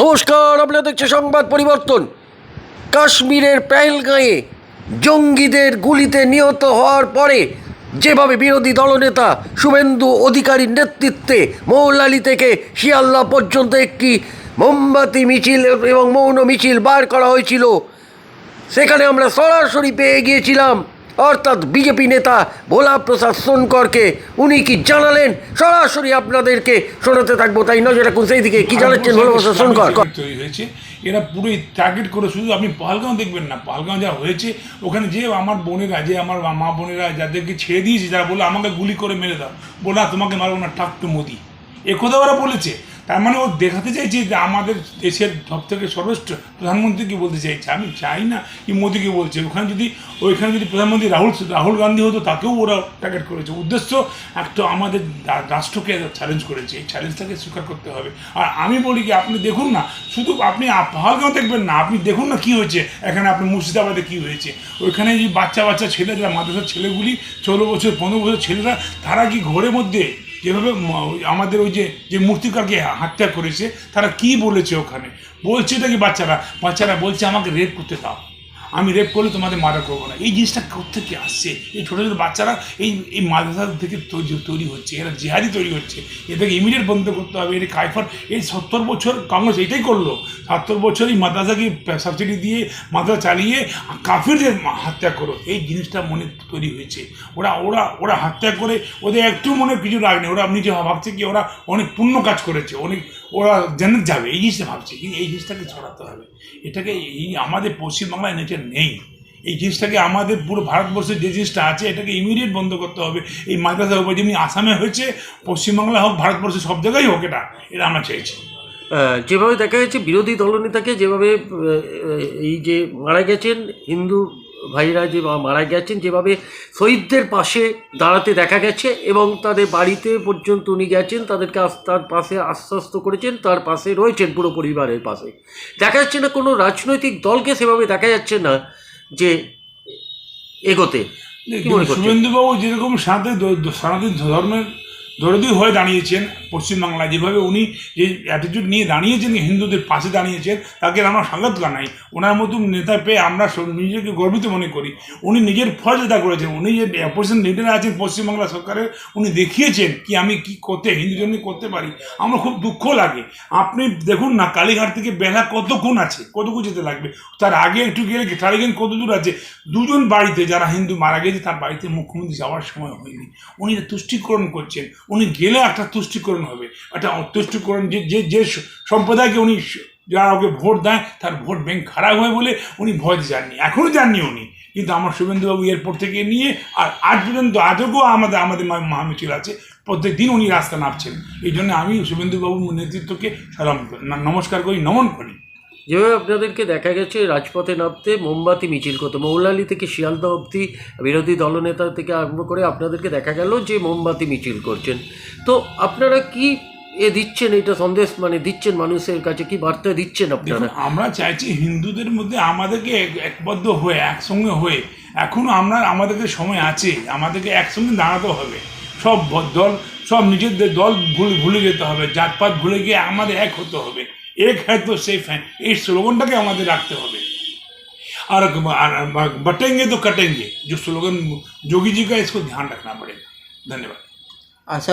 নমস্কার, আপনারা দেখছে সংবাদ পরিবর্তন। কাশ্মীরের পেহেলগাঁয়ে জঙ্গিদের গুলিতে নিহত হওয়ার পরে যেভাবে বিরোধী দলনেতা শুভেন্দু অধিকারীর নেতৃত্বে মৌলালি থেকে শিয়ালদা পর্যন্ত একটি মোমবাতি, মিছিল এবং মৌন মিছিল বার করা হয়েছিল, সেখানে আমরা সরাসরি পেয়ে গিয়েছিলাম। অর্থাৎ বিজেপি নেতা ভোলা প্রসাদ সোনকরকে উনি কি জানালেন? সরাসরি আপনাদেরকে শোনাতে থাকব তাই নজর রাখুন সেই দিকে কি জানাচ্ছেন ভোলা প্রসাদ সোনকর? তৈরি হয়েছে এরা পুরোই টার্গেট করে শুধু আপনি পাহালগাঁও দেখবেন না পাহালগাঁও যা হয়েছে ওখানে যে আমার বোনেরা যে আমার মা বোনেরা যাদেরকে ছেড়ে দিয়েছে যারা বলে আমাকে গুলি করে মেরে দাও বলে তোমাকে মারবো না টু মোদি এ কথা ওরা বলেছে তার মানে ও দেখাতে চাইছে যে আমাদের দেশের সব থেকে সর্বোচ্চ প্রধানমন্ত্রীকে বলতে চাইছে? আমি চাই না কি মোদিকে বলছে। ওখানে যদি, ওইখানে যদি প্রধানমন্ত্রী রাহুল রাহুল গান্ধী হতো, তাকেও ওরা টার্গেট করেছে। উদ্দেশ্য একটা আমাদের রাষ্ট্রকে চ্যালেঞ্জ করেছে। এই চ্যালেঞ্জটাকে স্বীকার করতে হবে। আর আমি বলি কি, আপনি দেখুন না, শুধু আপনি পাহাড়গাঁও দেখবেন না, আপনি দেখুন না কি হয়েছে। এখানে আপনি মুর্শিদাবাদে কি হয়েছে। ওইখানে যে বাচ্চা বাচ্চা ছেলেরা, মাদ্রাসার ছেলেগুলি, ষোলো বছর, পনেরো বছর ছেলেরা, তারা কি ঘরের মধ্যে যেভাবে আমাদের ওই যে যে মূর্তিকারকে হত্যা করেছে, তারা কি বলেছে ওখানে? বলছে নাকি বাচ্চারা? বাচ্চারা বলছে, আমাকে রেপ করতে দাও। আমি রেপ করলে তোমাদের মারা করব না। এই জিনিসটা কোথেকে আসছে? এই ছোটো ছোটো বাচ্চারা এই এই মাদ্রাসা থেকে তৈরি হচ্ছে, এরা জেহাদি তৈরি হচ্ছে। এদেরকে ইমিডিয়েট বন্ধ করতে হবে। এর কাইফার এই সত্তর বছর কংগ্রেস এটাই করল। সত্তর বছর এই মাদ্রাসাকে সাবসিডি দিয়ে মাদ্রাসা চালিয়ে কাফিরদের হত্যা করো। এই জিনিসটা মনে তৈরি হয়েছে। ওরা ওরা ওরা হত্যা করে, ওদের একটু মনে কিছু রাগ ওরা নিজে ভাবছে কি ওরা অনেক পুণ্য কাজ করেছে। অনেক ওরা জান্নাত যাবে, এই জিনিসটা ভাবছে কিন্তু এই জিনিসটাকে ছড়াতে হবে। এটাকে এই আমাদের পশ্চিমবাংলায় নেচার নেই। এই জিনিসটাকে আমাদের পুরো ভারতবর্ষে যে জিনিসটা আছে, এটাকে ইমিডিয়েট বন্ধ করতে হবে। এই মাদ্রাসার উপর যেমনি আসামে হয়েছে পশ্চিমবাংলা হোক ভারতবর্ষে সব জায়গায় হোক এটা এটা আমরা চাইছি। যেভাবে দেখা যাচ্ছে, বিরোধী দলনেতাকে যেভাবে এই যে মারা গেছেন, হিন্দু ভাইরা যে মারা গেছেন যেভাবে শহীদদের পাশে দাঁড়াতে দেখা গেছে এবং তাদের বাড়িতে পর্যন্ত উনি গেছেন তাদেরকে তার পাশে আশ্বস্ত করেছেন তার পাশে রয়েছেন পুরো পরিবারের পাশে। দেখা যাচ্ছে না কোনো রাজনৈতিক দলকে সেভাবে দেখা যাচ্ছে না যে এগোতে। শুভেন্দুবাবু যেরকম সাথে সনাতন ধর্মের দরদি হয়ে দাঁড়িয়েছেন পশ্চিমবাংলায়। যেভাবে উনি যে অ্যাটিটিউড নিয়ে দাঁড়িয়েছেন হিন্দুদের পাশে দাঁড়িয়েছেন তাকে আমরা স্বাগত জানাই? ওনার মতন নেতা পেয়ে আমরা নিজেকে গর্বিত মনে করি। উনি নিজের ফরজ আদা করেছেন। উনি যে অপোজিশন লিডার আছেন পশ্চিমবাংলা সরকারের, উনি দেখিয়েছেন কি আমি কি করতে হিন্দু জন্য করতে পারি। আমার খুব দুঃখ লাগে। আপনি দেখুন না, কালীঘাট থেকে বেলা কতক্ষণ আছে কতক্ষণ যেতে লাগবে। তার আগে একটু গেলে টালিগঞ্জ কত দূর আছে? দুজন বাড়িতে যারা হিন্দু মারা গেছে, তার বাড়িতে মুখ্যমন্ত্রী যাওয়ার সময় হয়নি। উনি তুষ্টিকরণ করছেন উনি গেলে একটা তুষ্টিকরণ হবে, একটা তুষ্টিকরণ যে যে যে সম্প্রদায়কে উনি যারা ওকে ভোট দেয়, তার ভোট ব্যাংক খারাপ হয় বলে উনি ভয় যাননি এখনও যাননি উনি। কিন্তু আমার শুভেন্দুবাবু এয়ারপোর্ট থেকে নিয়ে, আর আজ পর্যন্ত আজও আমাদের আমাদের মহামিছিল আছে প্রত্যেক দিন উনি রাস্তা নামছেন। এই জন্য আমি শুভেন্দুবাবুর নেতৃত্বকে সালাম নমস্কার করি, নমন করি। যেভাবে আপনাদেরকে দেখা গেছে, রাজপথে নামতে মোমবাতি, মিছিল করতে। মৌলালি থেকে শিয়ালদা অবধি বিরোধী দলনেতা থেকে আরম্ভ করে আপনাদেরকে দেখা গেল যে মোমবাতি, মিছিল করছেন। তো আপনারা কি এ দিচ্ছেন? এটা সন্দেশ মানে দিচ্ছেন মানুষের কাছে? কি বার্তা দিচ্ছেন আপনারা? আমরা চাইছি হিন্দুদের মধ্যে আমাদেরকে এক- একবদ্ধ হয়ে, একসঙ্গে হয়ে এখনও আমরা, আমাদেরকে সময় আছে, আমাদেরকে একসঙ্গে দাঁড়াতে হবে। সব দল, সব নিজেদের দল ভুল, ভুলে যেতে হবে, জাতপাত ভুলে গিয়ে আমাদের এক হতে হবে। এক হ্যাঁ তো সেফ হ্যাঁ এই স্লোগানটাকে আমাদের রাখতে হবে और और बटेंगे तो कटेंगे जो स्लोगन जोगी जी का इसको ध्यान रखना पड़ेगा धन्यवाद আচ্ছা